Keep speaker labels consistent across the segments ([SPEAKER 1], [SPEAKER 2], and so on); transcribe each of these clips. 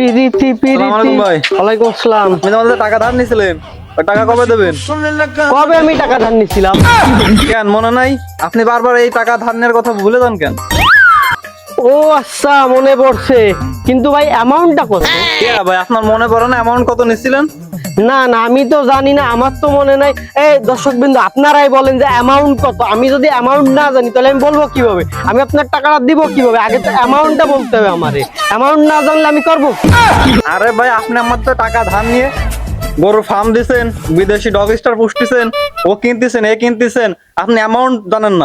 [SPEAKER 1] পিরিতি পিরিতি।
[SPEAKER 2] ভাই।
[SPEAKER 1] ওয়ালাইকুম আসসালাম।
[SPEAKER 2] আপনি আমাদের টাকা ধার নিয়েছিলেন টাকা কবে দেবেন?
[SPEAKER 1] কবে আমি টাকা ধার নিছিলাম?
[SPEAKER 2] কেন মনে নাই? আপনি বারবার এই টাকা ধার নেওয়ার কথা ভুলে যান কেন?
[SPEAKER 1] ও আচ্ছা মনে পড়ছে। কিন্তু ভাই অ্যামাউন্টটা কত?
[SPEAKER 2] কে ভাই আপনার মনে পড়ে না? অ্যামাউন্ট কত নিছিলেন?
[SPEAKER 1] না না, আমি তো জানি না, আমার তো মনে নাই। এই দর্শক বিন্দু, আপনারাই বলেন যে অ্যামাউন্ট কত। আমি যদি অ্যামাউন্ট না জানি, তাহলে আমি বলব কীভাবে? আমি আপনার টাকাটা দিব কীভাবে? আগে তো অ্যামাউন্টটা বলতে হবে আমারে। অ্যামাউন্ট না জানলে আমি করব
[SPEAKER 2] আরে ভাই, আপনি আমার তো টাকা ধার নিয়ে গরুর ফার্ম দিছেন বিদেশি ডগ স্টার পুষতেছেন ও কিনতেছেন এ কিনতেছেন আপনি অ্যামাউন্ট জানেন না।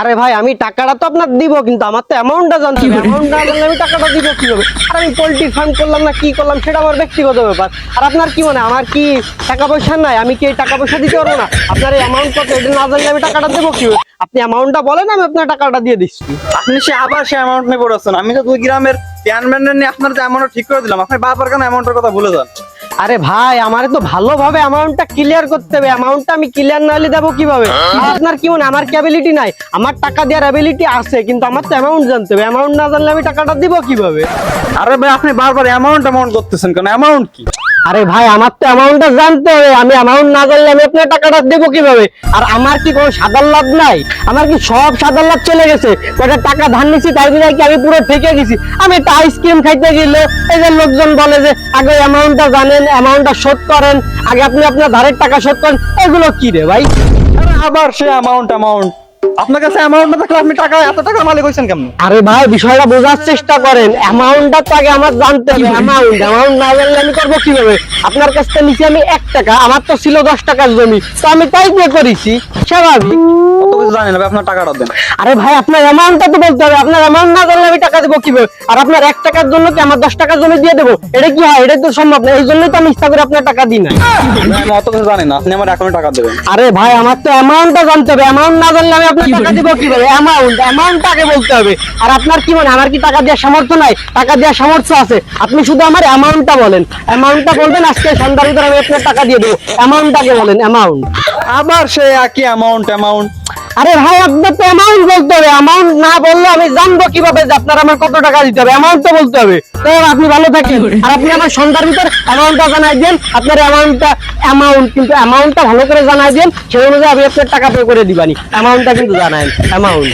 [SPEAKER 1] আরে ভাই আমি টাকাটা তো আপনার দিব কিন্তু আমার তো অ্যামাউন্টটা জানতে হবে। অ্যামাউন্ট না জানলে আমি টাকাটা দিব কীভাবে? আর আমি পোল্ট্রি ফার্ম করলাম না কি করলাম সেটা আমার ব্যক্তিগত ব্যাপার। আর আপনার কি মনে আমার কি টাকা পয়সা নাই? আমি কি এই টাকা পয়সা দিতে পারব না? আপনার এই অ্যামাউন্ট কত? এটা না জানলে আমি টাকাটা দেবো কীভাবে? আপনি অ্যামাউন্টটা বলেন আমি আপনার টাকাটা দিয়ে দিচ্ছি।
[SPEAKER 2] আপনি সে আবার সে অ্যামাউন্ট নিয়ে পড়েছেন। আমি তো দুই গ্রামের চেয়ারম্যান নিয়ে আপনার যে অ্যামাউন্ট ঠিক করে দিলাম আপনি বারবার কেন অ্যামাউন্টের কথা ভুলে যান?
[SPEAKER 1] আরে ভাই, আমার তো ভালোভাবে অ্যামাউন্টটা ক্লিয়ার করতে হবে। অ্যামাউন্টটা আমি ক্লিয়ার না হলে দেবো কীভাবে? আপনার কি মনে আমার ক্যাবিলিটি নাই? আমার টাকা দেওয়ার অ্যাবিলিটি আছে, কিন্তু আমার তো অ্যামাউন্ট জানতে হবে। অ্যামাউন্ট না জানলে আমি টাকাটা দিব কীভাবে?
[SPEAKER 2] আরে ভাই, আপনি বারবার অ্যামাউন্ট অ্যামাউন্ট করতেছেন কেন? অ্যামাউন্ট কি?
[SPEAKER 1] আরে ভাই, আমার তো অ্যামাউন্টটা জানতে হবে। আমি অ্যামাউন্ট না জানলে আমি আপনার টাকাটা দেবো কীভাবে? আর আমার কি কোনো সাধারণ লাভ নাই? আমার কি সব সাধারণ লাভ চলে গেছে? কয়টা টাকা ধার নিছি তাই দিয়ে কি আমি পুরো ঠেকে গেছি? আমি একটা আইসক্রিম খাইতে গেলে এই যে লোকজন বলে যে, আগে অ্যামাউন্টটা জানেন অ্যামাউন্টটা শোধ করেন। আগে আপনি আপনার ধারের টাকা শোধ করেন। এগুলো কি রে ভাই?
[SPEAKER 2] আবার সে অ্যামাউন্ট অ্যামাউন্ট আপনার কাছে অ্যামাউন্ট না থাকলে আপনি টাকা, এত টাকা মালিক হয়েছেন কেমন?
[SPEAKER 1] আরে ভাই, বিষয়টা বোঝার চেষ্টা করেন। অ্যামাউন্টটা তো আগে আমার জানতে হবে। অ্যামাউন্ট অ্যামাউন্ট না জানলে আমি করব কীভাবে? আপনার কাছ থেকে নিচে আমি এক টাকা, আমার তো ছিল দশ টাকার জমি। তো আমি তাই করেছি। স্বাভাবিক।
[SPEAKER 2] জানি না আপনার টাকাটা দেন।
[SPEAKER 1] আরে ভাই আপনার অ্যামাউন্টটা তো বলতে হবে। আপনার অ্যামাউন্ট না জানলে আমি টাকা দেবো কীভাবে? আর আপনার এক টাকার জন্য কি আমার দশ টাকার জমি দিয়ে দেবো? এটা কি হয়? এটা তো সম্ভব না। এই জন্যই তো আমি ইচ্ছা করে আপনার টাকা দিই না
[SPEAKER 2] আমি অত কিছু জানি না। আপনি আমার অ্যাকাউন্টে টাকা দেবেন।
[SPEAKER 1] আরে ভাই আমার তো অ্যামাউন্টটা জানতে হবে। অ্যামাউন্ট না জানলে আমি আপনার টাকা দিব কীভাবে? অ্যামাউন্ট অ্যামাউন্টটা বলতে হবে। আর আপনার কি মনে আমার কি টাকা দেওয়ার সামর্থ্য নাই? টাকা দেওয়ার সামর্থ্য আছে। আপনি শুধু আমার অ্যামাউন্টটা বলেন। অ্যামাউন্টটা বলবেন আজকে সন্ধ্যার ভিতরে আমি আপনার টাকা দিয়ে দেবো। অ্যামাউন্টটাকে বলেন অ্যামাউন্ট
[SPEAKER 2] আবার সে একই অ্যামাউন্ট অ্যামাউন্ট
[SPEAKER 1] আরে ভাই আপনার তো অ্যামাউন্ট বলতে হবে। অ্যামাউন্ট না বললে আমি জানব কীভাবে যে আপনার আমার কত টাকা দিতে হবে। অ্যামাউন্ট তো বলতে হবে। তো আপনি ভালো থাকেন। আর আপনি আমার সন্ধ্যার ভিতর অ্যামাউন্টটা জানাই দেন। আপনার অ্যামাউন্টটা অ্যামাউন্ট কিন্তু অ্যামাউন্টটা ভালো করে জানাই দেন। সেই অনুযায়ী আমি আপনার টাকা পে করে দিবানি। অ্যামাউন্টটা কিন্তু জানাই অ্যামাউন্ট